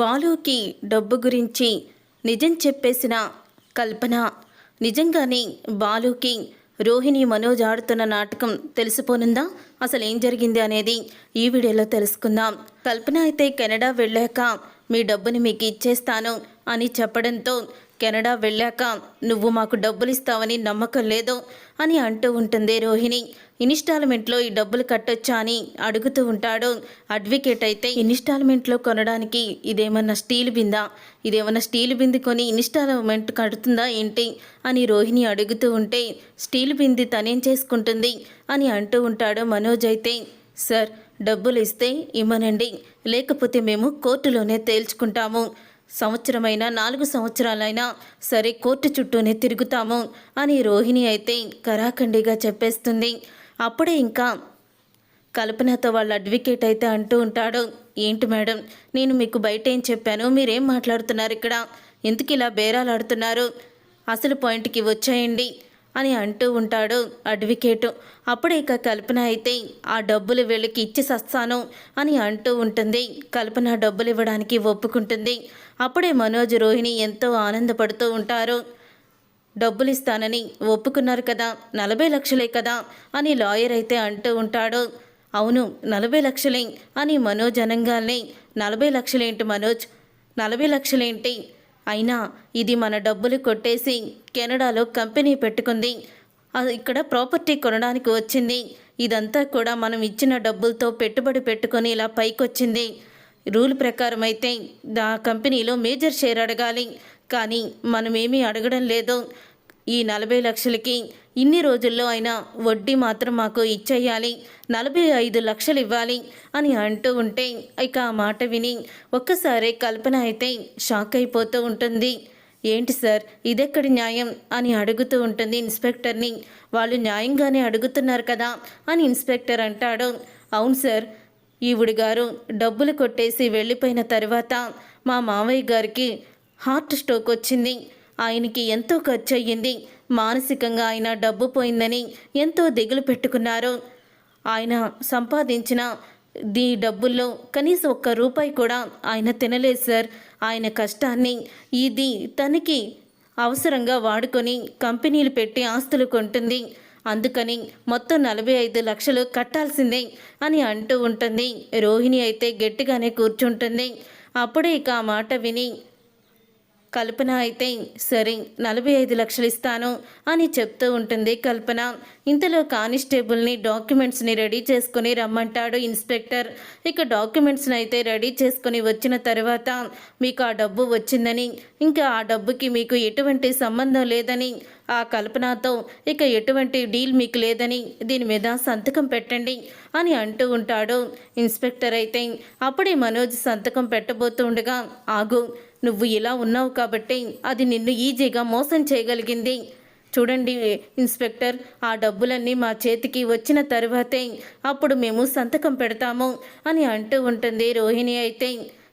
బాలుకి డబ్బు గురించి నిజం చెప్పేసిన కల్పన. నిజంగానే బాలుకి రోహిణి మనోజ్ ఆడుతున్న నాటకం తెలిసిపోనుందా? అసలు ఏం జరిగింది అనేది ఈ వీడియోలో తెలుసుకుందాం. కల్పన అయితే కెనడా వెళ్ళాక మీ డబ్బుని మీకు ఇచ్చేస్తాను అని చెప్పడంతో కెనడా వెళ్ళాక నువ్వు మాకు డబ్బులు ఇస్తావని నమ్మకం లేదు. అని అంటూ ఉంటుంది రోహిణి. ఇన్స్టాల్మెంట్లో ఈ డబ్బులు కట్టొచ్చా అని అడుగుతూ ఉంటాడు. అడ్వకేట్ అయితే ఇన్స్టాల్మెంట్లో కొనడానికి ఇదేమన్నా స్టీల్ బిందా? ఇదేమన్నా స్టీల్ బింది కొని ఇన్స్టాల్మెంట్ కడుతుందా ఏంటి? అని రోహిణి అడుగుతూ ఉంటే స్టీల్ బింది తనేం చేసుకుంటుంది? అని అంటూ ఉంటాడు మనోజ్ అయితే. సార్ డబ్బులు ఇస్తే ఇమ్మనండి. లేకపోతే మేము కోర్టులోనే తేల్చుకుంటాము. సంవత్సరమైనా నాలుగు సంవత్సరాలైనా సరే కోర్టు చుట్టూనే తిరుగుతాము అని రోహిణి అయితే కరాఖండిగా చెప్పేస్తుంది. అప్పుడే ఇంకా కల్పనతో వాళ్ళ అడ్వకేట్ అయితే అంటూ ఉంటాడు ఏంటి మేడం నేను మీకు బయట ఏం చెప్పాను? మీరేం మాట్లాడుతున్నారు ఇక్కడ? ఎందుకు ఇలా బేరాలాడుతున్నారు అసలు పాయింట్కి వచ్చేయండి అని అంటూ ఉంటాడు అడ్వకేటు. అప్పుడే ఇక కల్పన అయితే ఆ డబ్బులు వీళ్ళకి ఇచ్చి సస్తాను అని అంటూ ఉంటుంది. కల్పన డబ్బులు ఇవ్వడానికి ఒప్పుకుంటుంది. అప్పుడే మనోజ్ రోహిణి ఎంతో ఆనందపడుతూ ఉంటారు. డబ్బులు ఇస్తానని ఒప్పుకున్నారు కదా నలభై లక్షలే కదా అని లాయర్ అయితే అంటూ ఉంటాడు. అవును నలభై లక్షలే అని మనోజ్ అనంగానే నలభై లక్షలేంటి మనోజ్? నలభై లక్షలేంటి? అయినా ఇది మన డబ్బులు కొట్టేసి కెనడాలో కంపెనీ పెట్టుకుంది. అది ఇక్కడ ప్రాపర్టీ కొనడానికి వచ్చింది. ఇదంతా కూడా మనం ఇచ్చిన డబ్బులతో పెట్టుబడి పెట్టుకొని ఇలా పైకొచ్చింది. రూల్ ప్రకారం అయితే దా కంపెనీలో మేజర్ షేర్ అడగాలి. కానీ మనమేమీ అడగడం లేదు. ఈ నలభై లక్షలకి ఇన్ని రోజుల్లో అయినా వడ్డీ మాత్రం మాకు ఇచ్చేయాలి. నలభై ఐదు లక్షలు ఇవ్వాలి అని అంటూ ఉంటే ఇక ఆ మాట విని ఒక్కసారి కల్పన అయితే షాక్ అయిపోతూ ఉంటుంది. ఏంటి సార్? ఇదెక్కడి న్యాయం? అని అడుగుతూ ఉంటుంది ఇన్స్పెక్టర్ని. వాళ్ళు న్యాయంగానే అడుగుతున్నారు కదా అని ఇన్స్పెక్టర్ అంటాడు. అవును సార్ ఈవిడి గారు డబ్బులు కొట్టేసి వెళ్ళిపోయిన తర్వాత మా మావయ్య గారికి హార్ట్ స్ట్రోక్ వచ్చింది. ఆయనకి ఎంతో ఖర్చు అయ్యింది మానసికంగా ఆయన డబ్బు పోయిందని ఎంతో దిగులు పెట్టుకున్నారు. ఆయన సంపాదించిన దీ డబ్బుల్లో కనీసం ఒక్క రూపాయి కూడా ఆయన తినలేదు సార్. ఆయన కష్టాన్ని ఇది తనకి అవసరంగా వాడుకొని కంపెనీలు పెట్టి ఆస్తులు కొంటుంది. అందుకని మొత్తం నలభై ఐదు లక్షలు కట్టాల్సిందే అని అంటూ ఉంటుంది. రోహిణి అయితే గట్టిగానే కూర్చుంటుంది. అప్పుడే ఇక ఆ మాట విని కల్పన అయితే సరే నలభై ఐదు లక్షలు ఇస్తాను అని చెప్తూ ఉంటుంది కల్పన. ఇంతలో కానిస్టేబుల్ని డాక్యుమెంట్స్ని రెడీ చేసుకుని రమ్మంటాడు ఇన్స్పెక్టర్. ఇక డాక్యుమెంట్స్ని అయితే రెడీ చేసుకుని వచ్చిన తర్వాత మీకు ఆ డబ్బు వచ్చిందని ఇంకా ఆ డబ్బుకి మీకు ఎటువంటి సంబంధం లేదని ఆ కల్పనతో ఇక ఎటువంటి డీల్ మీకు లేదని దీని మీద సంతకం పెట్టండి అని అంటూ ఉంటాడు. ఇన్స్పెక్టర్ అయితే అప్పుడే మనోజ్ సంతకం పెట్టబోతూ ఉండగా ఆగు నువ్వు ఇలా ఉన్నావు కాబట్టి అది నిన్ను ఈజీగా మోసం చేయగలిగింది. చూడండి ఇన్స్పెక్టర్ ఆ డబ్బులన్నీ మా చేతికి వచ్చిన తర్వాతే అప్పుడు మేము సంతకం పెడతాము అని అంటూ ఉంటుంది రోహిణి అయితే.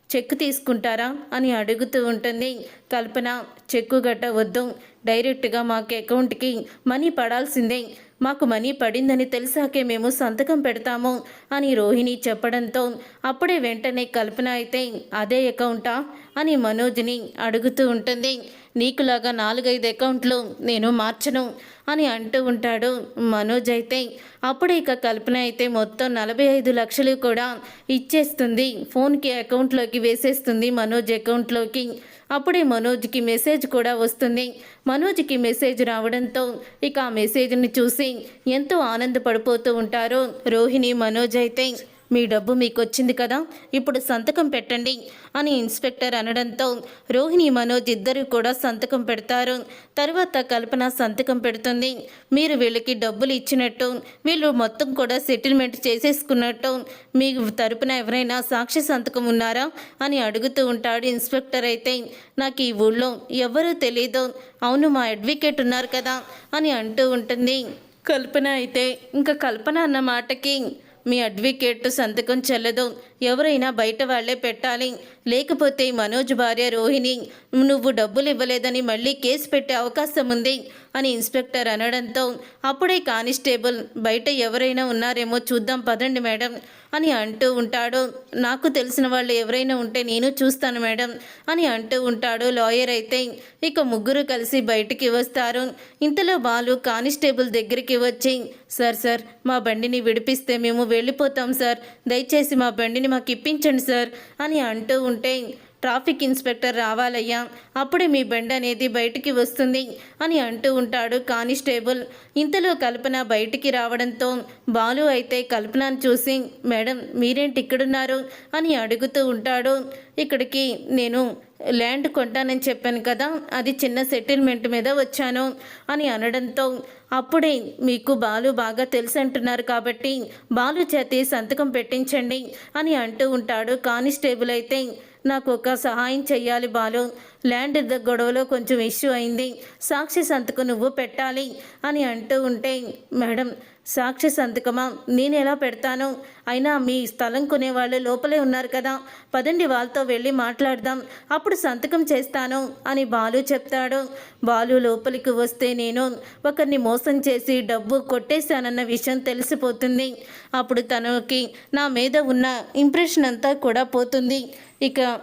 చెక్కు తీసుకుంటారా అని అడుగుతూ ఉంటుంది. కల్పన చెక్కు గట్ట వద్దు. డైరెక్ట్గా మాకు అకౌంట్కి మనీ పడాల్సిందే. మాకు మనీ పడిందని తెలిసాకే మేము సంతకం పెడతాము అని రోహిణి చెప్పడంతో అప్పుడే వెంటనే కల్పన అయితే అదే అకౌంటా అని మనోజ్ని అడుగుతూ ఉంటుంది. నీకులాగా నాలుగైదు అకౌంట్లు నేను మార్చను అని అంటూ ఉంటాడు మనోజ్ అయితే. అప్పుడే ఇక కల్పన అయితే మొత్తం నలభై ఐదు లక్షలు కూడా ఇచ్చేస్తుంది. ఫోన్కి అకౌంట్లోకి వేసేస్తుంది మనోజ్ అకౌంట్లోకి. అప్పుడే మనోజ్కి మెసేజ్ కూడా వస్తుంది. మనోజ్కి మెసేజ్ రావడంతో ఇక ఆ మెసేజ్ని చూసి ఎంతో ఆనందపడిపోతూ ఉంటారు రోహిణి మనోజ్ అయితే. మీ డబ్బు మీకు వచ్చింది కదా ఇప్పుడు సంతకం పెట్టండి అని ఇన్స్పెక్టర్ అనడంతో రోహిణి మనోజ్ ఇద్దరు కూడా సంతకం పెడతారు. తర్వాత కల్పన సంతకం పెడుతుంది. మీరు వీళ్ళకి డబ్బులు ఇచ్చినట్టు వీళ్ళు మొత్తం కూడా సెటిల్మెంట్ చేసేసుకున్నట్టు మీ తరపున ఎవరైనా సాక్షి సంతకం ఉన్నారా అని అడుగుతూ ఉంటాడు ఇన్స్పెక్టర్ అయితే. నాకు ఈ ఊళ్ళో ఎవరూ తెలీదు. అవును మా అడ్వకేట్ ఉన్నారు కదా అని అంటూ ఉంటుంది. కల్పన అయితే ఇంకా కల్పన అన్న మాటకి మీ అడ్వకేట్ సంతకం చెల్లదు. ఎవరైనా బయట వాళ్ళే పెట్టాలి. లేకపోతే మనోజ్ భార్య రోహిణి నువ్వు డబ్బులు ఇవ్వలేదని మళ్ళీ కేసు పెట్టే అవకాశం ఉంది అని ఇన్స్పెక్టర్ అనడంతో అప్పుడే కానిస్టేబుల్ బయట ఎవరైనా ఉన్నారేమో చూద్దాం పదండి మేడం. అని అంటూ ఉంటాడు. నాకు తెలిసిన వాళ్ళు ఎవరైనా ఉంటే నేను చూస్తాను మేడం అని అంటూ ఉంటాడు. లాయర్ అయితే ఇక ముగ్గురు కలిసి బయటికి వస్తారు. ఇంతలో బాలు కానిస్టేబుల్ దగ్గరికి వచ్చి సార్ సార్ మా బండిని విడిపిస్తే మేము వెళ్ళిపోతాం సార్. దయచేసి మా బండిని మాకు ఇప్పించండి సార్ అని అంటూ ఉంటే ట్రాఫిక్ ఇన్స్పెక్టర్ రావాలయ్యా అప్పుడే మీ బండి అనేది బయటికి వస్తుంది అని అంటూ ఉంటాడు కానిస్టేబుల్. ఇంతలో కల్పన బయటికి రావడంతో బాలు అయితే కల్పనను చూసి మేడం మీరేంటి ఇక్కడున్నారు? అని అడుగుతూ ఉంటాడు. ఇక్కడికి నేను ల్యాండ్ కొంటానని చెప్పాను కదా అది చిన్న సెటిల్మెంట్ మీద వచ్చాను అని అనడంతో అప్పుడే మీకు బాలు బాగా తెలుసు అంటున్నారు కాబట్టి బాలు చేతి సంతకం పెట్టించండి అని అంటూ ఉంటాడు కానిస్టేబుల్ అయితే. నాకు ఒక సహాయం చెయ్యాలి బాలు. ల్యాండ్ గొడవలో కొంచెం ఇష్యూ అయింది. సాక్షి సంతకు నువ్వు పెట్టాలి అని అంటూ ఉంటే మేడం సాక్షి సంతకమా? నేను ఎలా పెడతాను? అయినా మీ స్థలం కొనేవాళ్ళు లోపలే ఉన్నారు కదా. పదండి వాళ్ళతో వెళ్ళి మాట్లాడదాం. అప్పుడు సంతకం చేస్తాను అని బాలు చెప్తాడు. బాలు లోపలికి వస్తే నేను ఒకరిని మోసం చేసి డబ్బు కొట్టేశానన్న విషయం తెలిసిపోతుంది. అప్పుడు తనకి నా మీద ఉన్న ఇంప్రెషన్ అంతా కూడా పోతుంది. ఇక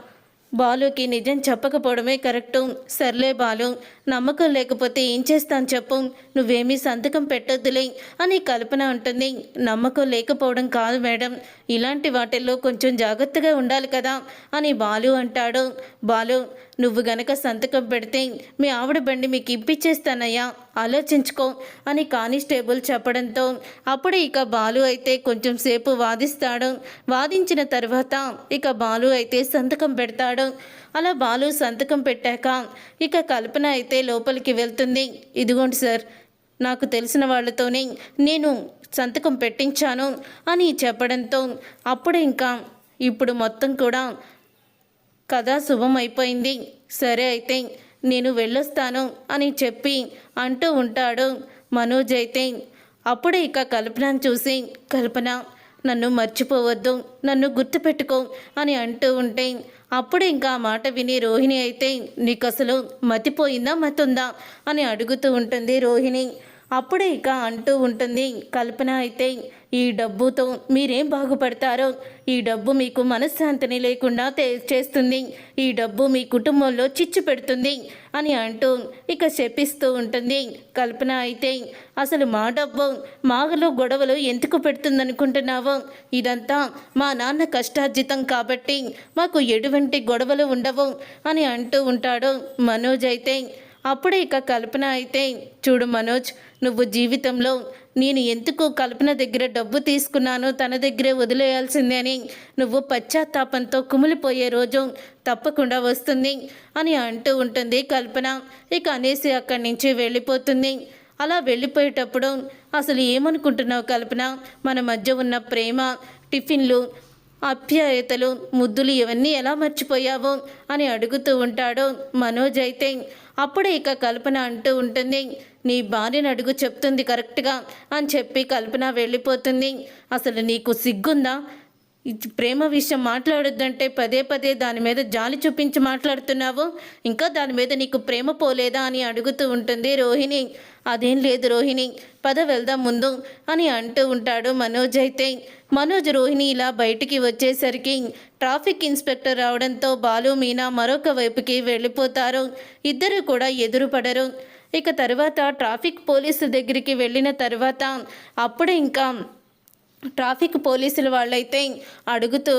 బాలుకి నిజం చెప్పకపోవడమే కరెక్టు. సర్లే బాలు నమ్మకం లేకపోతే ఏం చేస్తాను చెప్పు? నువ్వేమీ సంతకం పెట్టొద్దులే అని కల్పన ఉంటుంది. నమ్మకం లేకపోవడం కాదు మేడం. ఇలాంటి వాటిల్లో కొంచెం జాగ్రత్తగా ఉండాలి కదా అని బాలు అంటాడు. బాలు నువ్వు గనక సంతకం పెడితే మీ ఆవిడ బండి మీకు ఇప్పించేస్తానయ్యా ఆలోచించుకో అని కానిస్టేబుల్ చెప్పడంతో అప్పుడే ఇక బాలు అయితే కొంచెం సేపు వాదిస్తాడు. వాదించిన తర్వాత ఇక బాలు అయితే సంతకం పెడతాడు. అలా బాలు సంతకం పెట్టాక ఇక కల్పన అయితే లోపలికి వెళ్తుంది. ఇదిగోండి సార్ నాకు తెలిసిన వాళ్ళతోనే నేను సంతకం పెట్టించాను అని చెప్పడంతో అప్పుడు ఇంకా ఇప్పుడు మొత్తం కూడా కథ శుభం అయిపోయింది. సరే అయితే నేను వెళ్ళొస్తాను అని చెప్పి అంటూ ఉంటాడు మనోజ్ అయితే. అప్పుడే ఇక కల్పనను చూసి కల్పన నన్ను మర్చిపోవద్దు నన్ను గుర్తుపెట్టుకో అని అంటూ ఉంటే అప్పుడు ఇంకా ఆ మాట విని రోహిణి అయితే నీకు అసలు మతిపోయిందా మతుందా అని అడుగుతూ ఉంటుంది రోహిణి. అప్పుడే ఇక అంటూ ఉంటుంది కల్పన అయితే ఈ డబ్బుతో మీరేం బాగుపడతారో ఈ డబ్బు మీకు మనశ్శాంతిని లేకుండా చేస్తుంది. ఈ డబ్బు మీ కుటుంబంలో చిచ్చు పెడుతుంది అని అంటూ ఇక శపిస్తూ ఉంటుంది. కల్పన అయితే అసలు మా డబ్బు మాగలో గొడవలు ఎందుకు పెడుతుందనుకుంటున్నావు? ఇదంతా మా నాన్న కష్టార్జితం కాబట్టి మాకు ఎటువంటి గొడవలు ఉండవు అని అంటూ ఉంటాడు మనోజ్ అయితే. అప్పుడే ఇక కల్పన అయితే చూడు మనోజ్ నువ్వు జీవితంలో నేను ఎందుకు కల్పన దగ్గర డబ్బు తీసుకున్నాను తన దగ్గరే వదిలేయాల్సిందే అని నువ్వు పశ్చాత్తాపంతో కుమిలిపోయే రోజు తప్పకుండా వస్తుంది అని అంటూ ఉంటుంది కల్పన. ఇక అనేసి అక్కడి నుంచి వెళ్ళిపోతుంది. అలా వెళ్ళిపోయేటప్పుడు అసలు ఏమనుకుంటున్నావు కల్పన? మన మధ్య ఉన్న ప్రేమ టిఫిన్లు అప్యాయతలు ముద్దులు ఇవన్నీ ఎలా మర్చిపోయావు అని అడుగుతూ ఉంటాడు మనోజ్ అయితే. అప్పుడే ఇక కల్పన అంటూ ఉంటుంది నీ భార్యను అడుగు చెప్తుంది కరెక్ట్గా అని చెప్పి కల్పన వెళ్ళిపోతుంది. అసలు నీకు సిగ్గుందా? ప్రేమ విషయం మాట్లాడొద్దంటే పదే పదే దాని మీద జాలి చూపించి మాట్లాడుతున్నావు. ఇంకా దాని మీద నీకు ప్రేమ పోలేదా అని అడుగుతూ ఉంటుంది రోహిణి. అదేం లేదు రోహిణి పద వెళ్దాం ముందు అని అంటూ ఉంటాడు మనోజ్ అయితే. మనోజ్ రోహిణి ఇలా బయటికి వచ్చేసరికి ట్రాఫిక్ ఇన్స్పెక్టర్ రావడంతో బాలు మీనా మరొక వైపుకి వెళ్ళిపోతారు. ఇద్దరు కూడా ఎదురుపడరు. ఇక తర్వాత ట్రాఫిక్ పోలీసు దగ్గరికి వెళ్ళిన తర్వాత అప్పుడే ఇంకా ట్రాఫిక్ పోలీసులు వాళ్ళైతే అడుగుతూ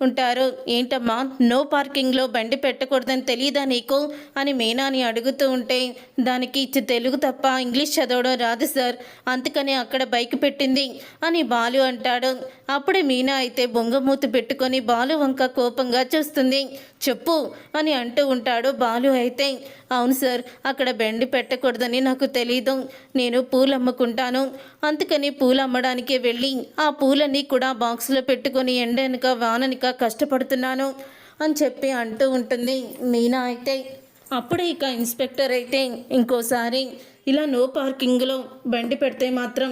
ఉంటారు ఏంటమ్మా నో పార్కింగ్లో బండి పెట్టకూడదని తెలియదా నీకు? అని మీనాని అడుగుతూ ఉంటే దానికి ఇచ్చి తెలుగు తప్ప ఇంగ్లీష్ చదవడం రాదు సార్ అందుకని అక్కడ బైక్ పెట్టింది అని బాలు అంటాడు. అప్పుడే మీనా అయితే బొంగమూతి పెట్టుకొని బాలు వంక కోపంగా చూస్తుంది. చెప్పు అని అంటూ ఉంటాడు బాలు అయితే. అవును సార్ అక్కడ బెండి పెట్టకూడదని నాకు తెలీదు. నేను పూలు అమ్ముకుంటాను అందుకని పూలు అమ్మడానికి వెళ్ళి ఆ పూలన్నీ కూడా బాక్స్లో పెట్టుకొని ఎండనక వాననిక కష్టపడుతున్నాను అని చెప్పి అంటూ ఉంటుంది మీనా అయితే. అప్పుడే ఇక ఇన్స్పెక్టర్ అయితే ఇంకోసారి ఇలా నో పార్కింగ్లో బండి పెడితే మాత్రం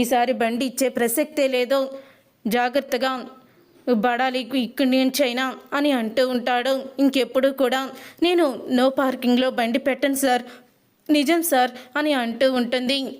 ఈసారి బండి ఇచ్చే ప్రసక్తే లేదో. జాగ్రత్తగా బడాలి ఇక్కడి నుంచి అయినా అని అంటూ ఉంటాడు. ఇంకెప్పుడు కూడా నేను నో పార్కింగ్లో బండి పెట్టను సార్. నిజం సార్ అని అంటూ ఉంటుంది.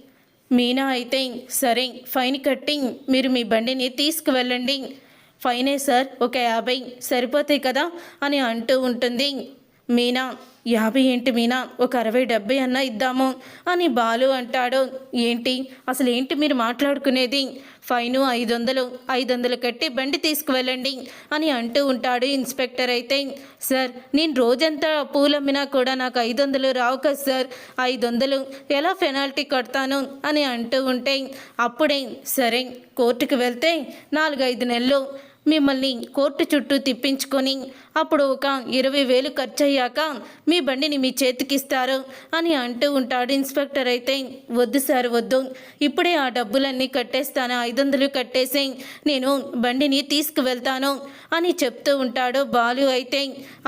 మీనా అయితే సరే ఫైన్ కట్టి మీరు మీ బండిని తీసుకువెళ్ళండి. ఫైనే సార్ ఒక యాభై సరిపోతాయి కదా అని అంటూ ఉంటుంది. మీనా యాభై ఏంటి మీనా? ఒక అరవై డెబ్బై అన్నా ఇద్దాము అని బాలు అంటాడు. ఏంటి? అసలు ఏంటి మీరు మాట్లాడుకునేది? ఫైను ఐదు వందలు ఐదు వందలు కట్టి బండి తీసుకువెళ్ళండి అని అంటూ ఉంటాడు ఇన్స్పెక్టర్ అయితే. సార్ నేను రోజంతా పూలమ్మినా కూడా నాకు ఐదు వందలు రావు కదా సార్. ఐదు వందలు ఎలా పెనాల్టీ కడతాను అని అంటూ ఉంటే అప్పుడే సరే కోర్టుకు వెళ్తే నాలుగైదు నెలలు. మిమ్మల్ని కోర్టు చుట్టూ తిప్పించుకొని అప్పుడు ఒక ఇరవై వేలు ఖర్చు అయ్యాక మీ బండిని మీ చేతికిస్తారు అని అంటూ ఉంటాడు ఇన్స్పెక్టర్ అయితే. వద్దు సార్ వద్దు. ఇప్పుడే ఆ డబ్బులన్నీ కట్టేస్తాను ఐదు వందలు కట్టేసి నేను బండిని తీసుకువెళ్తాను అని చెప్తూ ఉంటాడు బాలు అయితే.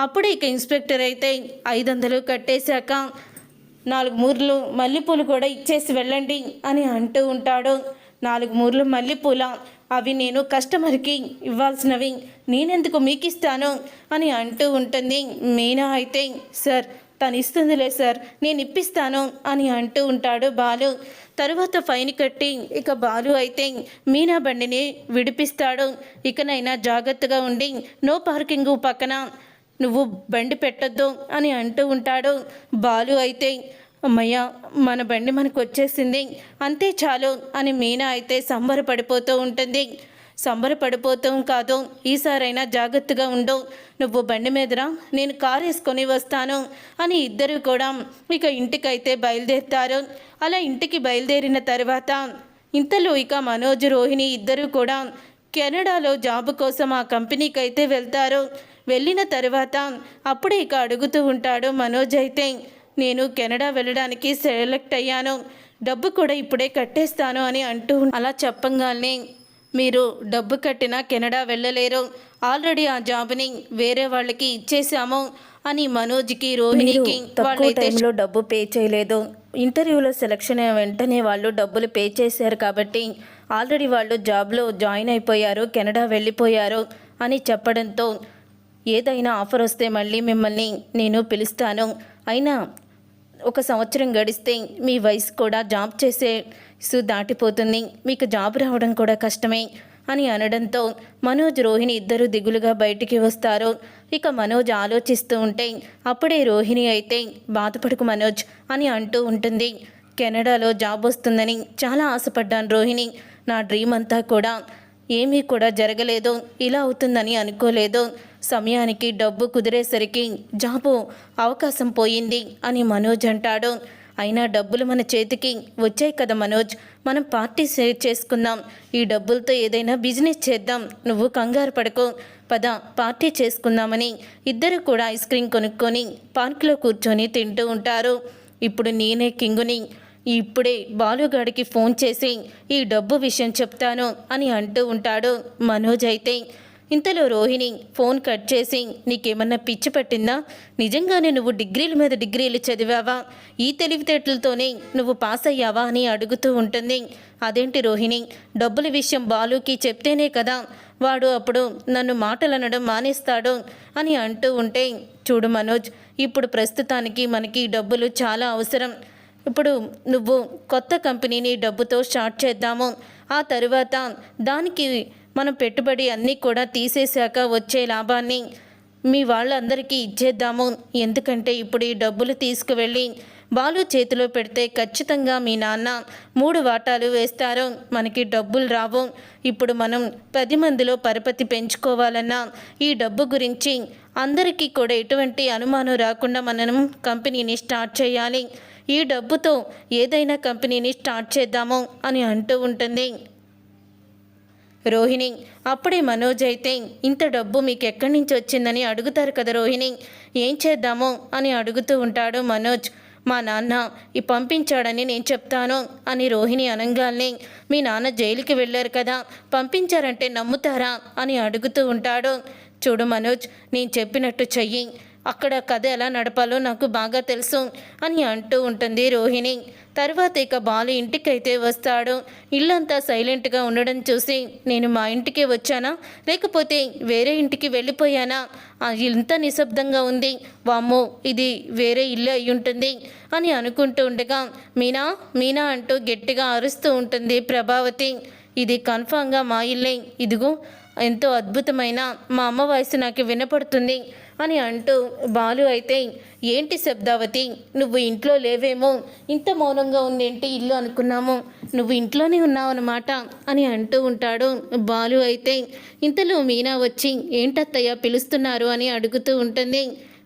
అప్పుడే ఇక ఇన్స్పెక్టర్ అయితే ఐదు వందలు కట్టేశాక నాలుగు మూర్లు మల్లెపూలు కూడా ఇచ్చేసి వెళ్ళండి అని అంటూ ఉంటాడు. నాలుగు మూర్లు మల్లెపూల? అవి నేను కస్టమర్కి ఇవ్వాల్సినవి. నేనెందుకు మీకు ఇస్తాను అని అంటూ ఉంటుంది. మీనా అయితే సార్ తను ఇస్తుందిలే సార్ నేను ఇప్పిస్తాను అని అంటూ ఉంటాడు బాలు. తరువాత ఫైన్ కట్టి ఇక బాలు అయితే మీనా బండిని విడిపిస్తాడు. ఇకనైనా జాగ్రత్తగా ఉండి నో పార్కింగ్ పక్కన నువ్వు బండి పెట్టొద్దు అని అంటూ ఉంటాడు. బాలు అయితే అమ్మయ్య మన బండి మనకు వచ్చేసింది అంతే చాలు అని మీనా అయితే సంబరపడిపోతూ ఉంటుంది. సంబరపడిపోతూ కాదు ఈసారైనా జాగ్రత్తగా ఉండు. నువ్వు బండి మీదరా నేను కారు వేసుకొని వస్తాను అని ఇద్దరు కూడా ఇక ఇంటికైతే బయలుదేరుతారు. అలా ఇంటికి బయలుదేరిన తర్వాత ఇంతలో ఇక మనోజ్ రోహిణి ఇద్దరు కూడా కెనడాలో జాబ్ కోసం ఆ కంపెనీకి అయితే వెళ్తారు. వెళ్ళిన తర్వాత అప్పుడే ఇక అడుగుతూ ఉంటాడు మనోజ్ అయితే. నేను కెనడా వెళ్ళడానికి సెలెక్ట్ అయ్యాను. డబ్బు కూడా ఇప్పుడే కట్టేస్తాను అని అంటూ అలా చెప్పంగానే మీరు డబ్బు కట్టినా కెనడా వెళ్ళలేరు. ఆల్రెడీ ఆ జాబ్ని వేరే వాళ్ళకి ఇచ్చేసాము అని మనోజ్కి రోహిణికి తక్కువ వాళ్ళైతే టైంలో డబ్బు పే చేయలేదు. ఇంటర్వ్యూలో సెలక్షన్ అయిన వెంటనే వాళ్ళు డబ్బులు పే చేశారు కాబట్టి ఆల్రెడీ వాళ్ళు జాబ్లో జాయిన్ అయిపోయారు కెనడా వెళ్ళిపోయారు అని చెప్పడంతో ఏదైనా ఆఫర్ వస్తే మళ్ళీ మిమ్మల్ని నేను పిలుస్తాను. అయినా ఒక సంవత్సరం గడిస్తే మీ వయసు కూడా జాబ్ చేసే సు దాటిపోతుంది. మీకు జాబ్ రావడం కూడా కష్టమే అని అనడంతో మనోజ్ రోహిణి ఇద్దరు దిగులుగా బయటికి వస్తారు. ఇక మనోజ్ ఆలోచిస్తూ ఉంటే అప్పుడే రోహిణి అయితే బాధపడకు మనోజ్ అని అంటూ ఉంటుంది. కెనడాలో జాబ్ వస్తుందని చాలా ఆశపడ్డాను రోహిణి. నా డ్రీమ్ అంతా కూడా ఏమీ కూడా జరగలేదు. ఇలా అవుతుందని అనుకోలేదు. సమయానికి డబ్బు కుదిరేసరికి జాబు అవకాశం పోయింది అని మనోజ్ అంటాడు. అయినా డబ్బులు మన చేతికి వచ్చాయి కదా మనోజ్? మనం పార్టీ చేసుకుందాం. ఈ డబ్బులతో ఏదైనా బిజినెస్ చేద్దాం. నువ్వు కంగారు పడకు. పద పార్టీ చేసుకుందామని. ఇద్దరు కూడా ఐస్ క్రీమ్ కొనుక్కొని పార్కులో కూర్చొని తింటూ ఉంటారు. ఇప్పుడు నేనే కింగుని. ఇప్పుడే బాలుగాడికి ఫోన్ చేసి ఈ డబ్బు విషయం చెప్తాను అని అంటూ ఉంటాడు మనోజ్ అయితే. ఇంతలో రోహిణి ఫోన్ కట్ చేసి నీకేమన్నా పిచ్చి పట్టిందా? నిజంగానే నువ్వు డిగ్రీల మీద డిగ్రీలు చదివావా? ఈ తెలివితేటలతోనే నువ్వు పాస్ అయ్యావా? అని అడుగుతూ ఉంటుంది. అదేంటి రోహిణి? డబ్బుల విషయం బాలుకి చెప్తేనే కదా వాడు అప్పుడు నన్ను మాటలనడం మానేస్తాడు అని అంటూ ఉంటే చూడు మనోజ్ ఇప్పుడు ప్రస్తుతానికి మనకి డబ్బులు చాలా అవసరం. ఇప్పుడు నువ్వు కొత్త కంపెనీని డబ్బుతో స్టార్ట్ చేద్దాము. ఆ తరువాత దానికి మనం పెట్టుబడి అన్నీ కూడా తీసేశాక వచ్చే లాభాన్ని మీ వాళ్ళందరికీ ఇచ్చేద్దాము. ఎందుకంటే ఇప్పుడు ఈ డబ్బులు తీసుకువెళ్ళి బాలు చేతిలో పెడితే ఖచ్చితంగా మీ నాన్న మూడు వాటాలు వేస్తారు. మనకి డబ్బులు రావు. ఇప్పుడు మనం పది మందిలో పరపతి పెంచుకోవాలన్నా ఈ డబ్బు గురించి అందరికీ కూడా ఎటువంటి అనుమానం రాకుండా మనం కంపెనీని స్టార్ట్ చేయాలి. ఈ డబ్బుతో ఏదైనా కంపెనీని స్టార్ట్ చేద్దాము అని అంటూ ఉంటుంది. రోహిణి. అప్పుడే మనోజ్ అయితే ఇంత డబ్బు మీకు ఎక్కడి నుంచి వచ్చిందని అడుగుతారు కదా రోహిణి. ఏం చేద్దాము? అని అడుగుతూ ఉంటాడు మనోజ్. మా నాన్న ఈ పంపించాడని నేను చెప్తాను అని రోహిణి అనంగాల్ని. మీ నాన్న జైలుకి వెళ్ళారు కదా పంపించారంటే నమ్ముతారా? అని అడుగుతూ ఉంటాడు. చూడు మనోజ్ నేను చెప్పినట్టు చెయ్యి. అక్కడ కథ ఎలా నడపాలో నాకు బాగా తెలుసు అని అంటూ ఉంటుంది రోహిణి. తర్వాత ఇక బాలు ఇంటికైతే వస్తాడు. ఇల్లంతా సైలెంట్గా ఉండడం చూసి నేను మా ఇంటికి వచ్చానా? లేకపోతే వేరే ఇంటికి వెళ్ళిపోయానా? ఇంత నిశ్శబ్దంగా ఉంది. వామ్మో ఇది వేరే ఇల్లు అయి ఉంటుంది అని అనుకుంటూ ఉండగా మీనా మీనా అంటూ గట్టిగా అరుస్తూ ఉంటుంది ప్రభావతి. ఇది కన్ఫామ్గా మా ఇల్లే. ఇదిగో ఎంతో అద్భుతమైన మా అమ్మ వాయిస్ నాకు వినపడుతుంది. అని అంటూ బాలు అయితే ఏంటి శబ్దావతి? నువ్వు ఇంట్లో లేవేమో? ఇంత మౌనంగా ఉందేంటి ఇల్లు అనుకున్నాము? నువ్వు ఇంట్లోనే ఉన్నావు అనమాట అని అంటూ ఉంటాడు బాలు అయితే. ఇంతలో మీనా వచ్చి ఏంటత్తయ్య పిలుస్తున్నారు? అని అడుగుతూ ఉంటుంది.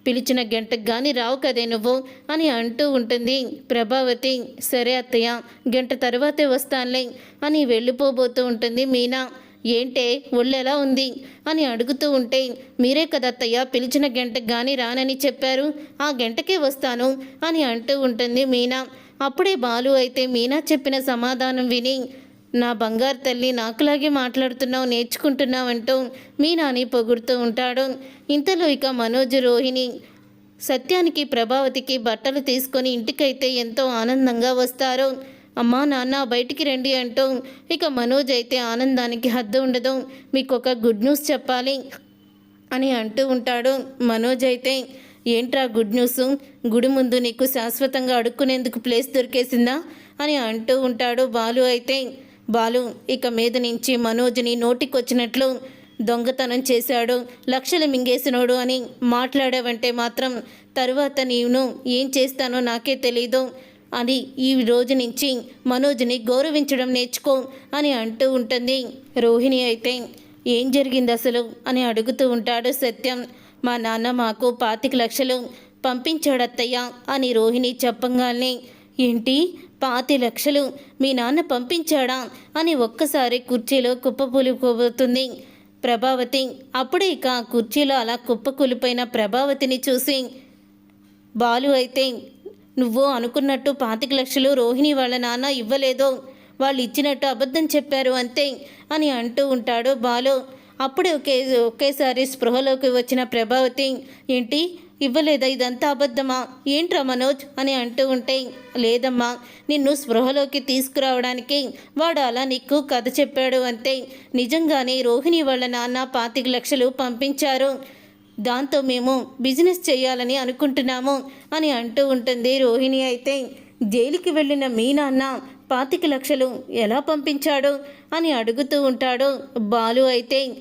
పిలిచిన గంటకు కానీ రావు కదే నువ్వు అని అంటూ ఉంటుంది. ప్రభావతి సరే అత్తయ్య గంట తర్వాతే వస్తానులే అని వెళ్ళిపోబోతూ ఉంటుంది మీనా. ఏంటే ఒళ్ళు ఎలా ఉంది? అని అడుగుతూ ఉంటే మీరే కదత్తయ్య పిలిచిన గంటకు కానీ రానని చెప్పారు. ఆ గంటకే వస్తాను అని అంటూ ఉంటుంది మీనా. అప్పుడే బాలు అయితే మీనా చెప్పిన సమాధానం విని నా బంగారు తల్లి నాకులాగే మాట్లాడుతున్నావు నేర్చుకుంటున్నావు అంటూ మీనాని పొగుడుతూ ఉంటాడు. ఇంతలో ఇక మనోజ్ రోహిణి సత్యానికి ప్రభావతికి బట్టలు తీసుకొని ఇంటికైతే ఎంతో ఆనందంగా వస్తారు. అమ్మా నాన్న బయటికి రండి అంటూ ఇక మనోజ్ అయితే ఆనందానికి హద్దు ఉండదు. మీకు ఒక గుడ్ న్యూస్ చెప్పాలి అని అంటూ ఉంటాడు మనోజ్ అయితే. ఏంట్రా గుడ్ న్యూస్? గుడి ముందు నీకు శాశ్వతంగా అడుక్కునేందుకు ప్లేస్ దొరికేసిందా? అని అంటూ ఉంటాడు బాలు అయితే. బాలు ఇక మీద నుంచి మనోజ్ని నోటికొచ్చినట్లు దొంగతనం చేశాడు. లక్షలు మింగేసినోడు అని మాట్లాడావంటే మాత్రం తరువాత నేను ఏం చేస్తానో నాకే తెలీదు. అది ఈ రోజు నుంచి మనోజ్ని గౌరవించడం నేర్చుకో అని అంటూ ఉంటుంది. రోహిణి అయితే ఏం జరిగింది అసలు? అని అడుగుతూ ఉంటాడు సత్యం. మా నాన్న మాకు పాతిక లక్షలు పంపించాడత్తయ్య అని రోహిణి చెప్పంగానే ఏంటి? పాతి లక్షలు మీ నాన్న పంపించాడా? అని ఒక్కసారి కుర్చీలో కుప్పకూలిపోతుంది ప్రభావతి అప్పుడే ఇక కుర్చీలో అలా కుప్పకూలిపోయిన ప్రభావతిని చూసి బాలు అయితే నువ్వు అనుకున్నట్టు పాతిక లక్షలు రోహిణి వాళ్ళ నాన్న ఇవ్వలేదో వాళ్ళు ఇచ్చినట్టు అబద్ధం చెప్పారు అంతే అని అంటూ ఉంటాడు బాలు. అప్పుడే ఒకే ఒకేసారి స్పృహలోకి వచ్చిన ప్రభావతి ఏంటి ఇవ్వలేదా? ఇదంతా అబద్ధమా? ఏంట్రా మనోజ్? అని అంటూ ఉంటే లేదమ్మా నిన్ను స్పృహలోకి తీసుకురావడానికి వాడు అలా నీకు కథ చెప్పాడు అంతే. నిజంగానే రోహిణి వాళ్ళ నాన్న పాతిక లక్షలు పంపించారు. దాంతో మేము బిజినెస్ చేయాలని అనుకుంటున్నాము అని అంటూ ఉంటుంది రోహిణి అయితే. జైలుకి వెళ్ళిన మీ నాన్న పాతిక లక్షలు ఎలా పంపించాడు అని అడుగుతూ ఉంటాడు బాలు అయితే.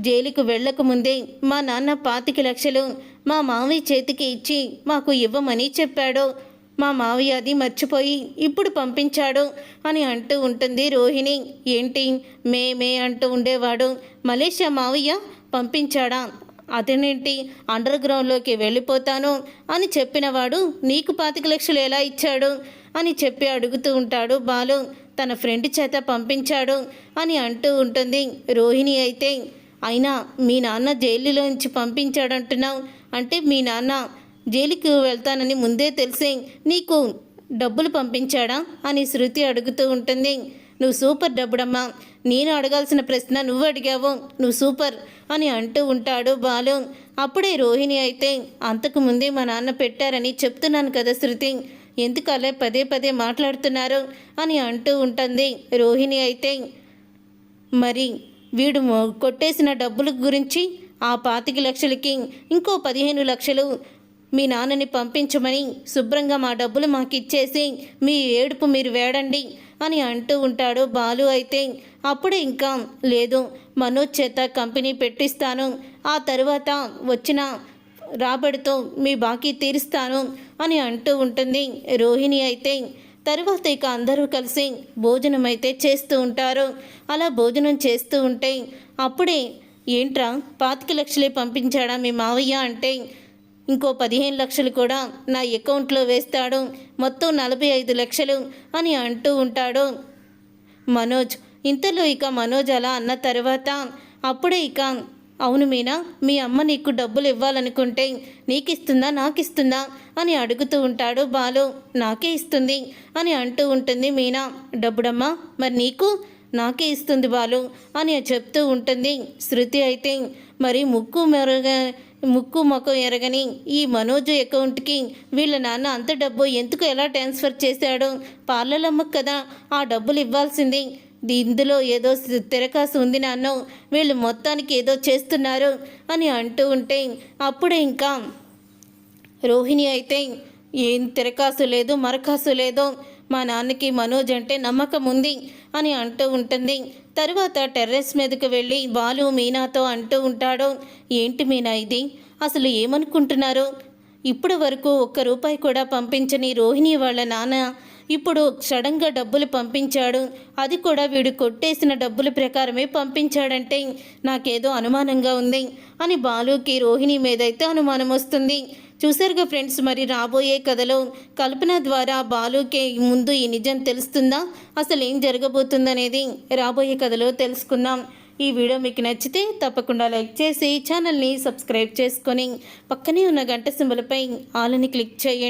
జైలుకు వెళ్ళకముందే మా నాన్న పాతిక లక్షలు మా మావి చేతికి ఇచ్చి మాకు ఇవ్వమని చెప్పాడు. మా మావయ్య అది మర్చిపోయి ఇప్పుడు పంపించాడు అని అంటూ ఉంటుంది రోహిణి. ఏంటి? మే మే అంటూ ఉండేవాడు. మలేషియా మావయ్య పంపించాడా? అతనేంటి? అండర్ గ్రౌండ్లోకి వెళ్ళిపోతాను అని చెప్పినవాడు నీకు పాతిక లక్షలు ఎలా ఇచ్చాడు? అని చెప్పి అడుగుతూ ఉంటాడు. బాలు తన ఫ్రెండ్ చేత పంపించాడు అని అంటూ ఉంటుంది. రోహిణి అయితే అయినా మీ నాన్న జైలులోంచి పంపించాడంటున్నావు అంటే మీ నాన్న జైలుకి వెళ్తానని ముందే తెలిసి నీకు డబ్బులు పంపించాడా? అని శృతి అడుగుతూ ఉంటుంది. నువ్వు సూపర్ డబ్బుడమ్మా. నేను అడగాల్సిన ప్రశ్న నువ్వు అడిగావు. నువ్వు సూపర్ అని అంటూ ఉంటాడు బాలు. అప్పుడే రోహిణి అయితే అంతకు ముందే మా నాన్న పెట్టారని చెప్తున్నాను కదా శృతి. ఎందుకు అలా పదే పదే మాట్లాడుతున్నారు అని అంటూ ఉంటుంది రోహిణి అయితే. మరి వీడు కొట్టేసిన డబ్బుల గురించి ఆ పాతిక లక్షలకి ఇంకో పదిహేను లక్షలు మీ నాన్నని పంపించమని శుభ్రంగా మా డబ్బులు మాకు ఇచ్చేసి మీ ఏడుపు మీరు వేడండి. అని అంటూ ఉంటాడు బాలు అయితే. అప్పుడే ఇంకా లేదు మనోజ్ చేత కంపెనీ పెట్టిస్తాను. ఆ తర్వాత వచ్చిన రాబడితో మీ బాకీ తీరుస్తాను అని అంటూ ఉంటుంది రోహిణి అయితే. తరువాత ఇక అందరూ కలిసి భోజనం అయితే చేస్తూ ఉంటారు. అలా భోజనం చేస్తూ ఉంటే అప్పుడే ఏంట్రా? పాతిక లక్షలే పంపించాడా మీ మావయ్య? అంటే ఇంకో పదిహేను లక్షలు కూడా నా అకౌంట్లో వేస్తాడు. మొత్తం నలభై ఐదు లక్షలు అని అంటూ ఉంటాడు. మనోజ్ ఇంతలో ఇక మనోజ్ అలా అన్న తర్వాత అప్పుడే ఇక అవును మీనా మీ అమ్మ నీకు డబ్బులు ఇవ్వాలనుకుంటే నీకు ఇస్తుందా నాకు ఇస్తుందా అని అడుగుతూ ఉంటాడు బాలు. నాకే ఇస్తుంది అని అంటూ ఉంటుంది మీనా. డబ్బుడమ్మా మరి నీకు? నాకే ఇస్తుంది బాలు అని చెప్తూ ఉంటుంది శృతి అయితే. మరి ముక్కు మెరుగ ముక్కు ముఖం ఎరగని ఈ మనోజ్ అకౌంట్కి వీళ్ళ నాన్న అంత డబ్బు ఎందుకు ఎలా ట్రాన్స్ఫర్ చేశాడు? పార్లలమ్మకు కదా ఆ డబ్బులు ఇవ్వాల్సింది. ఇందులో ఏదో తిరకాసు ఉంది నాన్న వీళ్ళు మొత్తానికి ఏదో చేస్తున్నారు అని అంటూ ఉంటే అప్పుడే ఇంకా రోహిణి అయితే ఏం తిరకాసు లేదు మరకాసు లేదు మా నాన్నకి మనోజ్ అంటే నమ్మకం ఉంది అని అంటూ ఉంటుంది. తరువాత టెర్రస్ మీదకు వెళ్ళి బాలు మీనాతో అంటూ ఉంటాడు. ఏంటి మీనా ఇది? అసలు ఏమనుకుంటున్నారు? ఇప్పటి వరకు ఒక్క రూపాయి కూడా పంపించని రోహిణి వాళ్ళ నాన్న ఇప్పుడు సడన్గా డబ్బులు పంపించాడు. అది కూడా వీడు కొట్టేసిన డబ్బుల ప్రకారమే పంపించాడంటే నాకేదో అనుమానంగా ఉంది అని బాలుకి రోహిణి మీదైతే అనుమానం వస్తుంది. చూసారుగా ఫ్రెండ్స్ మరి రాబోయే కథలో కల్పన ద్వారా బాలుకి ముందు ఈ నిజం తెలుస్తుందా? అసలు ఏం జరగబోతుందనేది రాబోయే కథలో తెలుసుకుందాం. ఈ వీడియో మీకు నచ్చితే తప్పకుండా లైక్ చేసి ఛానల్ని సబ్స్క్రైబ్ చేసుకొని పక్కనే ఉన్న గంట సింబలపై ఆలని క్లిక్ చేయండి.